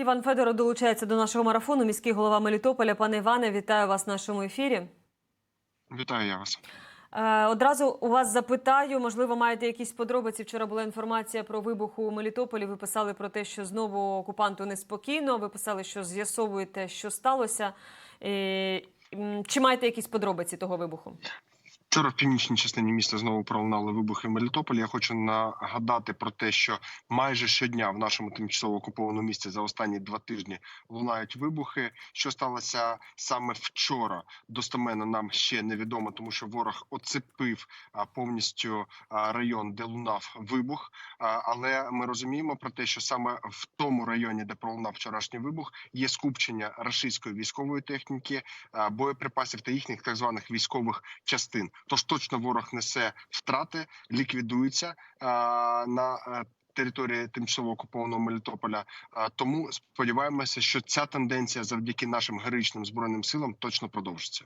Іван Федоров долучається до нашого марафону. Міський голова Мелітополя. Пане Іване, вітаю вас в нашому ефірі. Вітаю я вас. Е, одразу у вас запитаю, можливо, маєте якісь подробиці. Вчора була інформація про вибух у Мелітополі. Ви писали про те, що знову окупанту неспокійно. Ви писали, що з'ясовуєте, що сталося. Е, Чи маєте якісь подробиці того вибуху? Вчора в північній частині міста знову пролунали вибухи в Мелітополі. Я хочу нагадати про те, що майже щодня в нашому тимчасово окупованому місті за останні два тижні лунають вибухи. Що сталося саме вчора? Достоменно нам ще невідомо, тому що ворог оцепив повністю район, де лунав вибух. Але ми розуміємо про те, що саме в тому районі, де пролунав вчорашній вибух, є скупчення рашистської військової техніки, боєприпасів та їхніх так званих військових частин. Тож точно ворог несе втрати, ліквідується а, на е, території тимчасово окупованого Мелітополя. А, Тому сподіваємося, що ця тенденція завдяки нашим героїчним збройним силам точно продовжиться.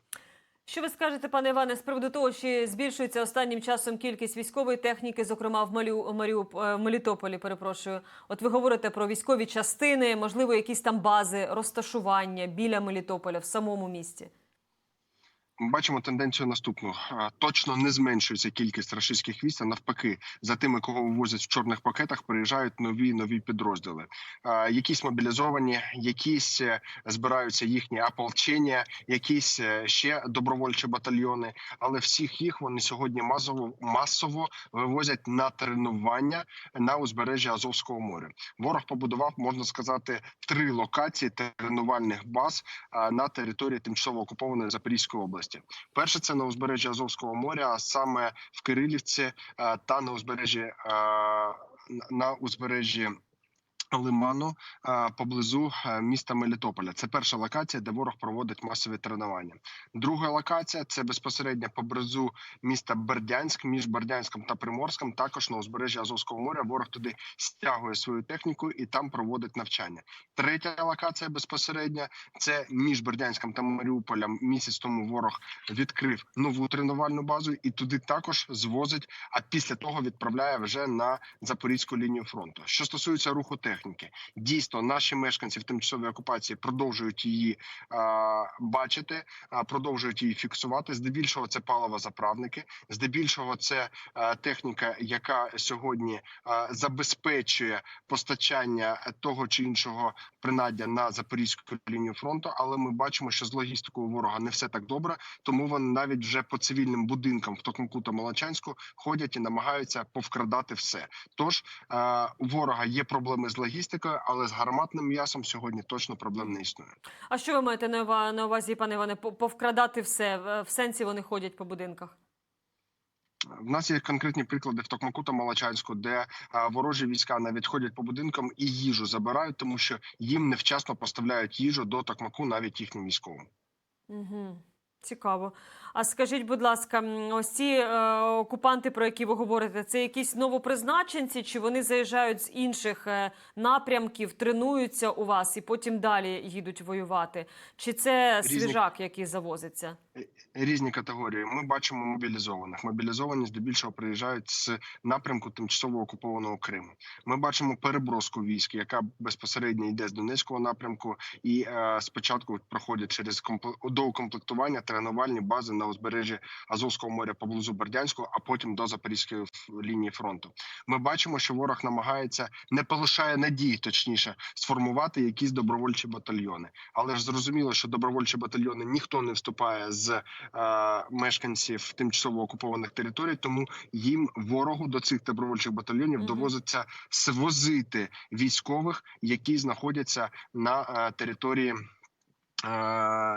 Що ви скажете, пане Іване, з приводу того, чи збільшується останнім часом кількість військової техніки, зокрема в Малю, Маріу, е, Мелітополі, перепрошую. От ви говорите про військові частини, можливо, якісь там бази, розташування біля Мелітополя в самому місті. Бачимо тенденцію наступну: точно не зменшується кількість рашистських військ, а навпаки, за тими, кого вивозять в чорних пакетах, приїжджають нові нові підрозділи. Якісь мобілізовані, якісь е, збираються їхні ополчення, якісь е, ще добровольчі батальйони. Але всіх їх вони сьогодні масово масово вивозять на тренування на узбережжя Азовського моря. Ворог побудував, можна сказати, три локації тренувальних баз на території тимчасово окупованої Запорізької області. Перше це на узбережжі Азовського моря, а саме в Кирилівці та на узбережжі на- на узбережжі. Лиману поблизу міста Мелітополя. Це перша локація, де ворог проводить масові тренування. Друга локація це безпосередньо поблизу міста Бердянськ, між Бердянськом та Приморськом. Також на узбережжі Азовського моря. Ворог туди стягує свою техніку і там проводить навчання. Третя локація безпосередньо це між Бердянськом та Маріуполем. Місяць тому ворог відкрив нову тренувальну базу і туди також звозить. А після того відправляє вже на запорізьку лінію фронту. Що стосується руху техніки, дійсно наші мешканці в тимчасовій окупації продовжують її а, бачити, а, продовжують її фіксувати. Здебільшого це паливозаправники, здебільшого це а, техніка, яка сьогодні а, забезпечує постачання того чи іншого принаддя на запорізьку лінію фронту. Але ми бачимо, що з логістикою ворога не все так добре, тому вони навіть вже по цивільним будинкам в Токмаку та Молочанську ходять і намагаються повкрадати все. Тож е, у ворога є проблеми з логістикою, але з гарматним м'ясом сьогодні точно проблем не існує. А що ви маєте на увазі, пане Іване, повкрадати все? В- сенсі вони ходять по будинках? В нас є конкретні приклади в Токмаку та Молочанську, де е, ворожі війська навіть ходять по будинкам і їжу забирають, тому що їм невчасно поставляють їжу до Токмаку, навіть їхнім військовим. Угу. Цікаво. А скажіть, будь ласка, ось ці е, окупанти, про які ви говорите, це якісь новопризначенці, чи вони заїжджають з інших е, напрямків, тренуються у вас і потім далі їдуть воювати? Чи це Різні. свіжак, який завозиться? Різні категорії. Ми бачимо мобілізованих. Мобілізовані здебільшого приїжджають з напрямку тимчасово окупованого Криму. Ми бачимо переброску військ, яка безпосередньо йде з Донецького напрямку, і е, спочатку проходять через компле- доукомплектування тренувальні бази на узбережжі Азовського моря поблизу Бердянського, а потім до Запорізької лінії фронту. Ми бачимо, що ворог намагається не полишає надії, точніше, сформувати якісь добровольчі батальйони. Але ж зрозуміло, що добровольчі батальйони ніхто не вступає з е, мешканців тимчасово окупованих територій, тому їм ворогу до цих добровольчих батальйонів Мгм. довозиться свозити військових, які знаходяться на е, території.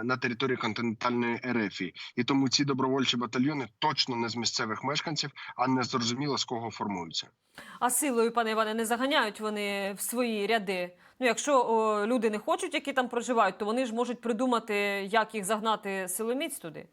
На території континентальної Ерефії, і тому ці добровольчі батальйони точно не з місцевих мешканців, а не зрозуміло з кого формуються. А силою, пане Іване, не заганяють вони в свої ряди. Ну, якщо о, люди не хочуть, які там проживають, то вони ж можуть придумати, як їх загнати силоміць туди.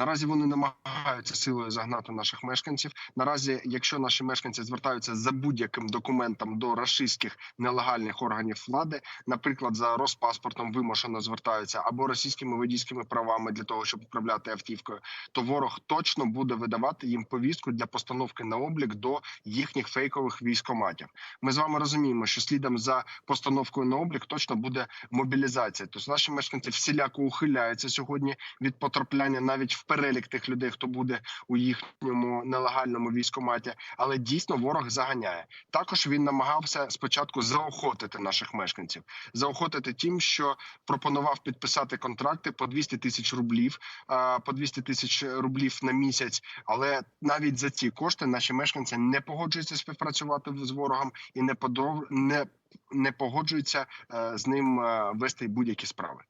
Наразі вони намагаються силою загнати наших мешканців. Наразі, якщо наші мешканці звертаються за будь-яким документом до рашистських нелегальних органів влади, наприклад, за розпаспортом вимушено звертаються або російськими водійськими правами для того, щоб управляти автівкою, то ворог точно буде видавати їм повістку для постановки на облік до їхніх фейкових військоматів. Ми з вами розуміємо, що слідом за постановкою на облік точно буде мобілізація. Тобто наші мешканці всіляко ухиляються сьогодні від потрапляння навіть в перелік тих людей, хто буде у їхньому нелегальному військоматі. Але дійсно ворог заганяє. Також він намагався спочатку заохотити наших мешканців, заохотити тим, що пропонував підписати контракти по 200 тисяч рублів, по 200 тисяч рублів на місяць. Але навіть за ці кошти наші мешканці не погоджуються співпрацювати з ворогом і не подов... не, не погоджуються е, з ним е, вести будь-які справи.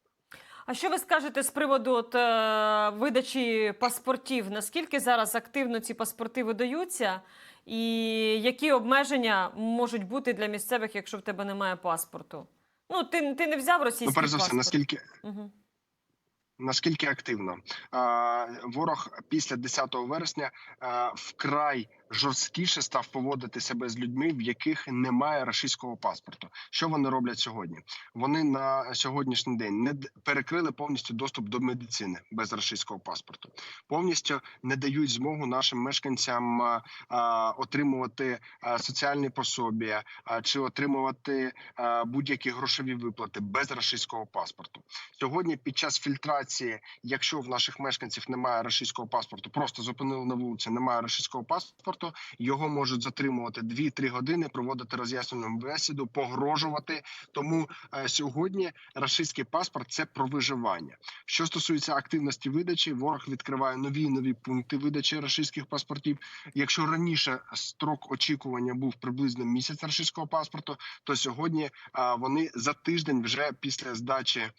А що ви скажете з приводу от, е, видачі паспортів? Наскільки зараз активно ці паспорти видаються? І які обмеження можуть бути для місцевих, якщо в тебе немає паспорту? Ну, ти, ти не взяв російський Ну, перш за все, паспорт? наскільки Угу. наскільки активно ворог після 10 вересня вкрай жорсткіше став поводити себе з людьми, в яких немає рашистського паспорту. Що вони роблять сьогодні? Вони на сьогоднішній день не перекрили повністю доступ до медицини без рашистського паспорту, повністю не дають змогу нашим мешканцям отримувати соціальні пособія чи отримувати будь-які грошові виплати без рашистського паспорту. Сьогодні під час фільтрації, якщо в наших мешканців немає російського паспорту, просто зупинили на вулиці, немає російського паспорту, його можуть затримувати 2-3 години, проводити роз'яснену бесіду, погрожувати. Тому е, сьогодні рашистський паспорт це про виживання. Що стосується активності видачі, ворог відкриває нові нові пункти видачі рашистських паспортів. Якщо раніше строк очікування був приблизно місяць рашистського паспорту, то сьогодні вони за тиждень вже після здачі.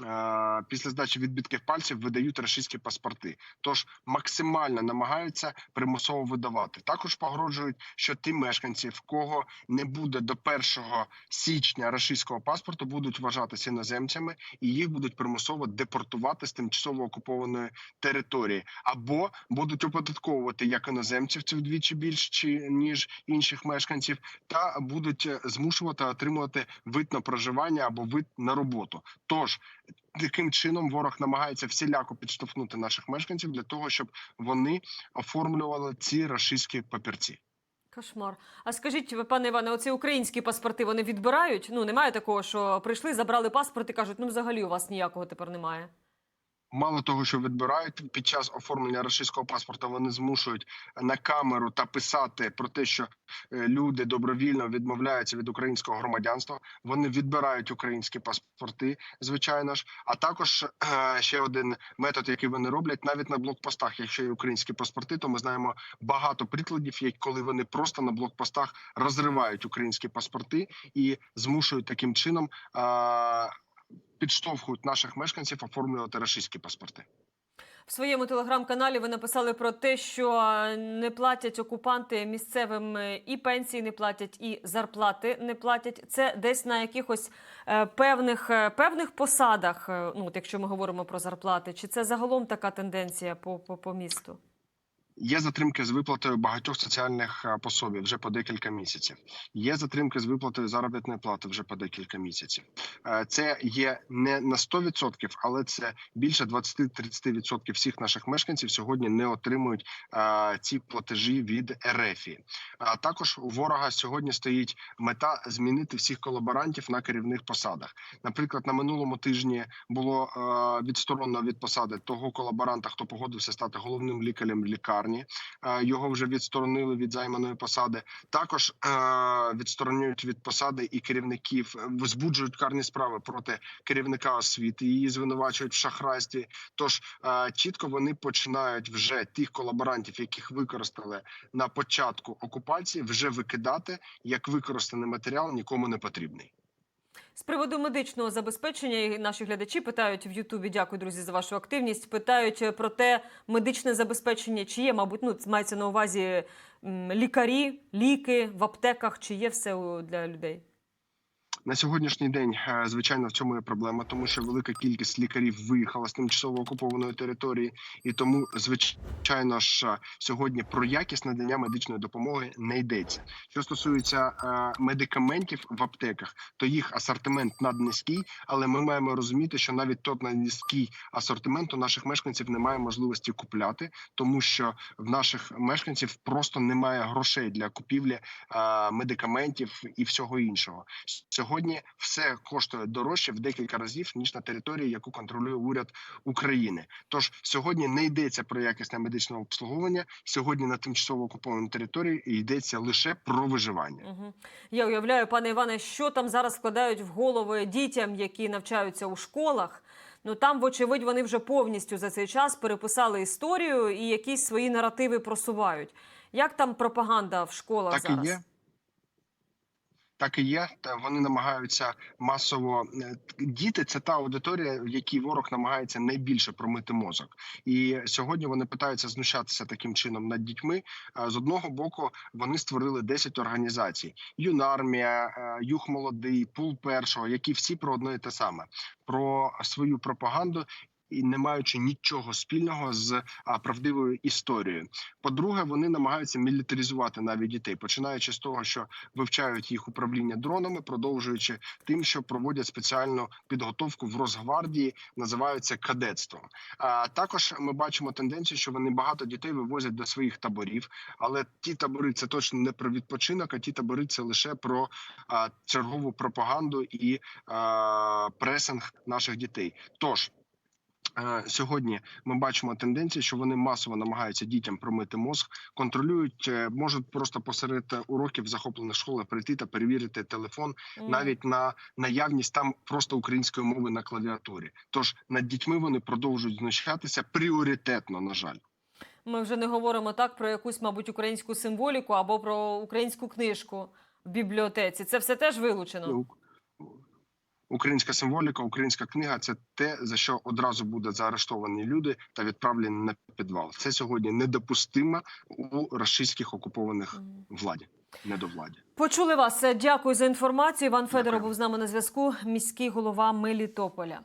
Е, Після здачі відбитків пальців видають рашистські паспорти, тож максимально намагаються примусово видавати. Також погрожують, що ті мешканці, в кого не буде до 1 січня рашистського паспорту, будуть вважатися іноземцями і їх будуть примусово депортувати з тимчасово окупованої території, або будуть оподатковувати як іноземців це вдвічі більш ніж інших мешканців, та будуть е, змушувати отримувати вид на проживання або вид на роботу. Тож таким чином ворог намагається всіляко підштовхнути наших мешканців для того, щоб вони оформлювали ці рашистські папірці. Кошмар. А скажіть, ви, пане Іване, оці українські паспорти вони відбирають? Ну, немає такого, що прийшли, забрали паспорт і кажуть, ну взагалі у вас ніякого тепер немає. Мало того, що відбирають під час оформлення російського паспорта, вони змушують на камеру та писати про те, що е, люди добровільно відмовляються від українського громадянства. Вони відбирають українські паспорти, звичайно ж. А також е, ще один метод, який вони роблять, навіть на блокпостах. Якщо є українські паспорти, то ми знаємо багато прикладів, коли вони просто на блокпостах розривають українські паспорти і змушують таким чином. Підштовхують наших мешканців оформлювати російські паспорти. В своєму телеграм-каналі ви написали про те, що е, не платять окупанти місцевим е, і пенсії не платять, і зарплати не платять. Це десь на якихось е, певних, певних посадах, ну, от якщо ми говоримо про зарплати, чи це загалом така тенденція по, по, по місту? Є затримки з виплатою багатьох соціальних е, пособій вже по декілька місяців. Є затримки з виплатою заробітної плати вже по декілька місяців. Е, Це є не на 100%, але це більше 20-30% всіх наших мешканців сьогодні не отримують е, ці платежі від РФІ. А також у ворога сьогодні стоїть мета змінити всіх колаборантів на керівних посадах. Наприклад, на минулому тижні було відсторонено від посади того колаборанта, хто погодився стати головним лікарем лікарні. Е, Його вже відсторонили від займаної посади. Також е, відсторонюють від посади і керівників, е, збуджують карні справи проти керівника освіти. Її звинувачують в шахрайстві. Тож чітко вони починають вже тих колаборантів, яких використали на початку окупації, вже викидати як використаний матеріал нікому не потрібний. З приводу медичного забезпечення наші глядачі питають в Ютубі. Дякую, друзі, за вашу активність. Питають е, про те, медичне забезпечення, чи є, мабуть, ну мається на увазі лікарі, ліки в аптеках, чи є все для людей. На сьогоднішній день, е, звичайно, в цьому є проблема, тому що велика кількість лікарів виїхала з тимчасово окупованої території, і тому, звичайно ж, е, сьогодні про якість надання медичної допомоги не йдеться. Що стосується е, медикаментів в аптеках, то їх асортимент наднизький, але ми маємо розуміти, що навіть тот низький асортимент у наших мешканців немає можливості купляти, тому що в наших мешканців просто немає грошей для купівлі медикаментів і всього іншого. Сьогодні все коштує дорожче в декілька разів ніж на території, яку контролює уряд України. Тож сьогодні не йдеться про якісне медичне обслуговування. Сьогодні на тимчасово окупованій території йдеться лише про виживання. Угу. Я уявляю, пане Іване, що там зараз вкладають в голови дітям, які навчаються у школах. Ну там, вочевидь, вони вже повністю за цей час переписали історію і якісь свої наративи просувають. Як там пропаганда в школах Так і зараз? є. Так і є. Вони намагаються масово е, діти. Це та аудиторія, в якій ворог намагається найбільше промити мозок. І сьогодні вони питаються знущатися таким чином над дітьми. З одного боку вони створили 10 організацій: юнармія, е, юг молодий, пул першого, які всі про одне і те саме про свою пропаганду. І не маючи нічого спільного з правдивою історією. По-друге, вони намагаються мілітаризувати навіть дітей, починаючи з того, що вивчають їх управління дронами, продовжуючи тим, що проводять спеціальну підготовку в Росгвардії, називаються кадетством. А також ми бачимо тенденцію, що вони багато дітей вивозять до своїх таборів, але ті табори це точно не про відпочинок, а ті табори це лише про чергову пропаганду і пресинг наших дітей. Тож. Е, Сьогодні ми бачимо тенденцію, що вони масово намагаються дітям промити мозг, контролюють, е, можуть просто посеред уроків захоплених школи прийти та перевірити телефон, навіть на наявність там просто української мови на клавіатурі. Тож над дітьми вони продовжують знущатися пріоритетно. На жаль, Ми вже не говоримо так про якусь, мабуть, українську символіку або про українську книжку в бібліотеці. Це все теж вилучено. Українська символіка, українська книга це те, за що одразу буде заарештовані люди та відправлені на підвал. Це сьогодні недопустимо у російських окупованих владі, недовладі. Почули вас. Дякую за інформацію. Іван Федоров був з нами на зв'язку. Міський голова Мелітополя.